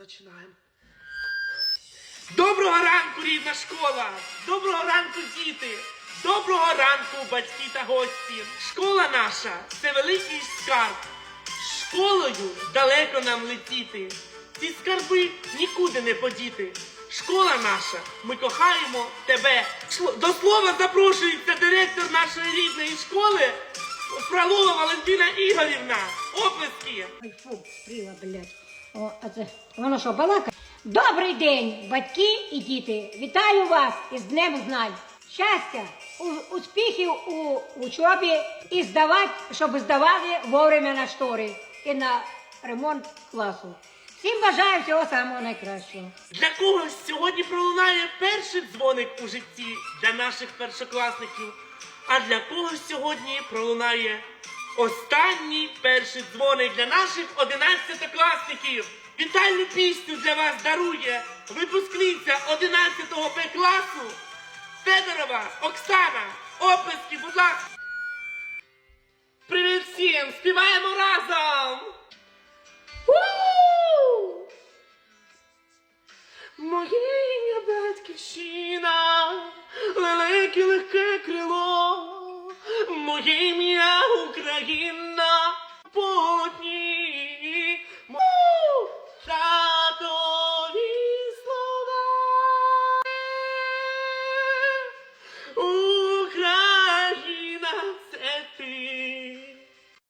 Починаємо. Доброго ранку, рідна школа! Доброго ранку, діти! Доброго ранку, батьки та гості! Школа наша це великий скарб. Школою далеко нам летіти. Ці скарби нікуди не подіти. Школа наша, ми кохаємо тебе. До слова запрошується директор нашої рідної школи Фролова Валентина Ігорівна. Оплески! Ой, фу, прила, блядь. О, а це воно що, балака? Добрий день, батьки і діти. Вітаю вас із Днем Знань. Щастя, у- успіхів у учобі і здавати, щоб здавали вовремя на штори і на ремонт класу. Всім бажаю всього самого найкращого. Для когось сьогодні пролунає перший дзвоник у житті для наших першокласників, а для когось сьогодні пролунає останній перший дзвоник для наших одинадцятикласників. Вітальну пісню для вас дарує випускниця 11 Б класу Федорова Оксана. Оплески, будь ласка. Привіт всім! Співаємо разом! Ім'я батьківщина, лелеки легке крило, моє